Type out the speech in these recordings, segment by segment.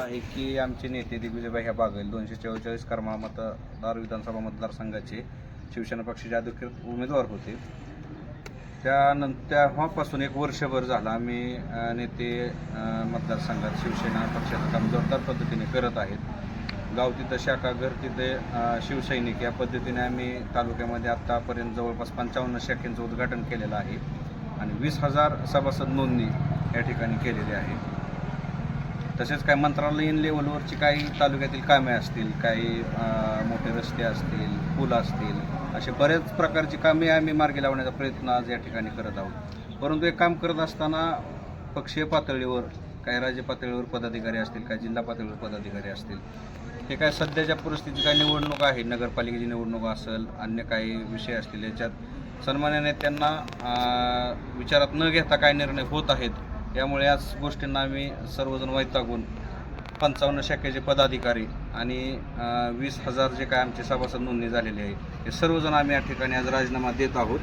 आहे की आमचे नेते दिग्विजयभाई ह्या बागेल. दोनशे चव्वेचाळीस कर्मा मतदार विधानसभा मतदारसंघाचे शिवसेना पक्षाचे अधिकृत उमेदवार होते. त्यानंतर तेव्हापासून एक वर्षभर झालं आम्ही नेते मतदारसंघात शिवसेना पक्षाचं काम जोरदार पद्धतीने करत आहेत. गाव तिथं शाखा घर तिथे शिवसैनिक या पद्धतीने आम्ही तालुक्यामध्ये आत्तापर्यंत जवळपास पंचावन्न शाखेंचं उद्घाटन केलेलं आहे. आणि वीस हजार सभासद नोंदणी या ठिकाणी केलेली आहे. तसेच काही मंत्रालयीन लेवलवरची काही तालुक्यातील कामे असतील काही मोठे रस्ते असतील पूल असतील असे बरेच प्रकारची कामे आम्ही मार्गी लावण्याचा प्रयत्न आज या ठिकाणी करत आहोत. परंतु एक काम करत असताना पक्षीय पातळीवर काही राज्य पातळीवर पदाधिकारी असतील काही जिल्हा पातळीवर पदाधिकारी असतील हे काय सध्याच्या परिस्थितीत काही निवडणूक आहे नगरपालिकेची निवडणूक असेल अन्य काही विषय असतील याच्यात सन्मान्य त्यांना विचारात न घेता काय निर्णय होत आहेत यामुळे याच गोष्टींना आम्ही सर्वजण वैतागून पंचावन्न शाखेचे पदाधिकारी आणि वीस हजार जे काय आमचे सभासद नोंदणी झालेली आहे हे सर्वजण आम्ही या ठिकाणी आज राजीनामा देत आहोत.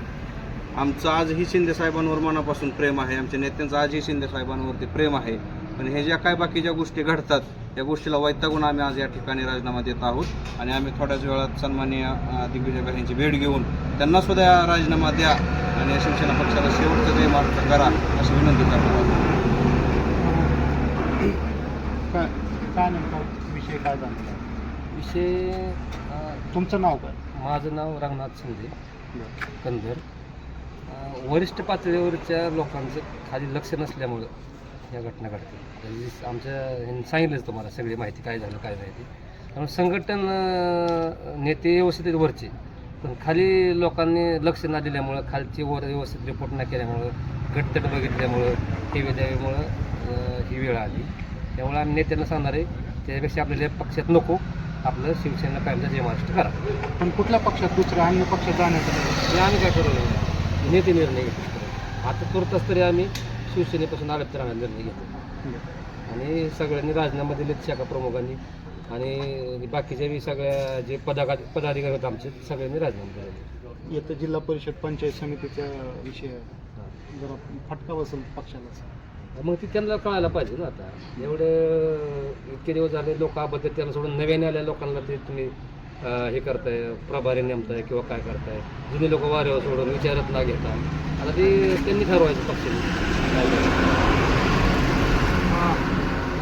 आमचं आजही शिंदेसाहेबांवर मनापासून प्रेम आहे आमच्या नेत्यांचं आजही शिंदेसाहेबांवरती प्रेम आहे. पण हे ज्या काय बाकी ज्या गोष्टी घडतात त्या गोष्टीला वैतागून आम्ही आज या ठिकाणी राजीनामा देत आहोत. आणि आम्ही थोड्याच वेळात सन्माननीय दिग्विजय यांची भेट घेऊन त्यांना सुद्धा राजीनामा द्या आणि शिवसेना पक्षाला शेवटचं जे मार्ग करा अशी विनंती करतो काय काय नेमका विषय काय झालेला आहे? विषय अ, तुमचं नाव काय? माझं नाव रंगनाथ शिंदे कंधर अ, वरिष्ठ पातळीवरच्या लोकांचं खाली लक्ष नसल्यामुळं या घटना घडतात. म्हणजे आमच्या ह्यांनी सांगितलंच तुम्हाला सगळी माहिती काय झालं काय नाही ते. त्यामुळे संघटन अ, नेते व्यवस्थित आहेत वरचे पण खाली लोकांनी लक्ष न दिल्यामुळं खालची वर व्यवस्थित रिपोर्ट न केल्यामुळं घटतट बघितल्यामुळं द्याव्यामुळं अ, ही वेळ आली. त्यामुळे आम्ही नेत्यांना सांगणार आहे त्यापेक्षा आपल्याला पक्षात नको. आपलं शिवसेना कायमचा जय महाराष्ट्र करा. पण कुठल्या पक्षात दुसऱ्या अन्य पक्षात जाण्याचं. हे आम्ही काय करू? नेते निर्णय घेतो आता तुर्तच तरी आम्ही शिवसेनेपासून आडत राहण्याचा निर्णय घेतो. आणि सगळ्यांनी राजीनामा दिलेत शाखा प्रमुखांनी. आणि बाकीच्या बी सगळ्या जे पदाधिकारी पदाधिकारी होते आमचे सगळ्यांनी राजीनामा दिले येतं जिल्हा परिषद पंचायत समितीचा विषय. जरा फटका बसेल पक्षाला. मग ती त्यांना कळायला पाहिजे ना आता. एवढे इतके दिवस झाले लोक अबद्दल त्यांना सोडून नव्याने आल्या लोकांना ते तुम्ही हे करताय प्रभारी नेमताय किंवा काय करताय. जुने लोक वाऱ्यावर सोडून विचारत ना घेता. आता ते त्यांनी ठरवायचं पक्षाने